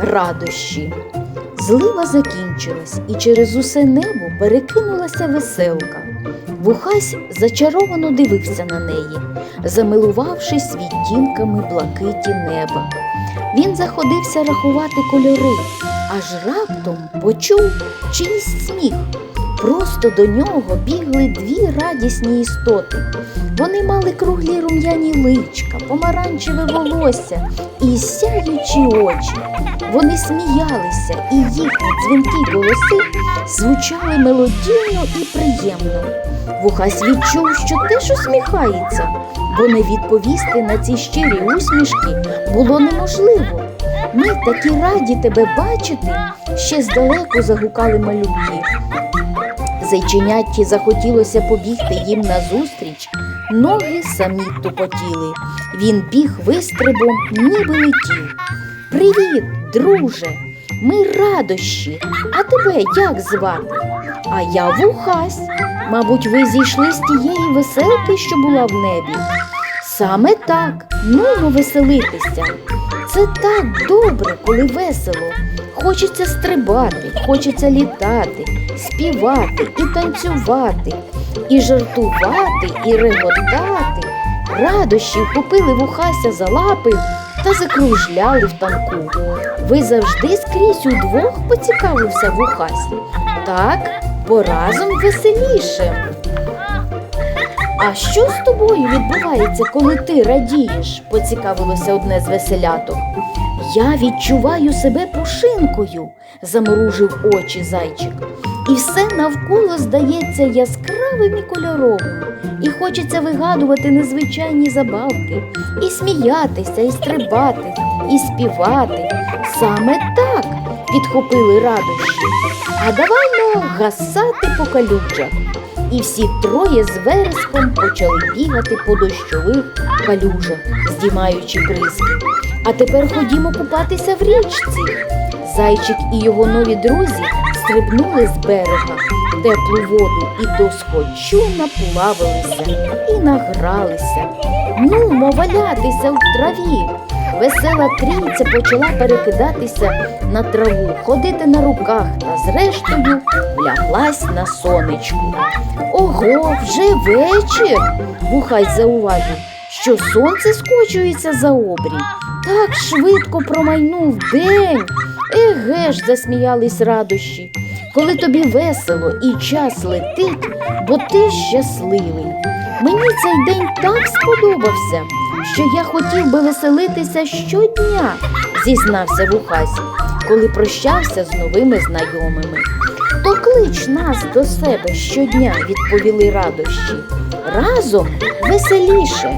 Радощі. Злива закінчилась, і через усе небо перекинулася веселка. Вухась зачаровано дивився на неї, замилувавшись відтінками блакиті неба. Він заходився рахувати кольори, аж раптом почув чийсь сміх. Просто до нього бігли дві радісні істоти. Вони мали круглі рум'яні личка, помаранчеве волосся і сяючі очі. Вони сміялися, і їхні дзвінкі голоси звучали мелодійно і приємно. Вухась відчув, що теж усміхається, бо не відповісти на ці щирі усмішки було неможливо. Ми такі раді тебе бачити, ще здалеку загукали малюки. Зайченятті захотілося побігти їм назустріч, ноги самі тупотіли. Він біг вистрибом, ніби летів. Привіт, друже! Ми радощі. А тебе як звати? А я Вухась. Мабуть, ви зійшли з тієї веселки, що була в небі. Саме так, нумо веселитися. Це так добре, коли весело. Хочеться стрибати, хочеться літати, співати і танцювати, і жартувати, і реготати. Радощі вхопили вухася за лапи та закружляли в танку. Ви завжди скрізь удвох поцікавився вухась. Так, бо разом веселіше. А що з тобою відбувається, коли ти радієш? поцікавилося одне з веселяток. Я відчуваю себе пушинкою, заморужив очі зайчик. І все навколо здається яскравим і кольоровим, і хочеться вигадувати незвичайні забавки, і сміятися, і стрибати, і співати. Саме так підхопили радощі. А даваймо гасати по калюжах. І всі троє з вереском почали бігати по дощових калюжах, здіймаючи бризки. А тепер ходімо купатися в річці. Зайчик і його нові друзі стрибнули з берега в теплу воду і доскочу наплавилися і награлися. Ну, валятися в траві. Весела трійця почала перекидатися на траву, ходити на руках та зрештою вляглась на сонечку. Ого, вже вечір. Вухай зауважив, що сонце скочується за обрій. Так швидко промайнув день. Еге ж, засміялись радощі. Коли тобі весело і час летить, бо ти щасливий. Мені цей день так сподобався, що я хотів би веселитися щодня, зізнався Вухась, коли прощався з новими знайомими. То клич нас до себе щодня, відповіли радощі. Разом веселіше.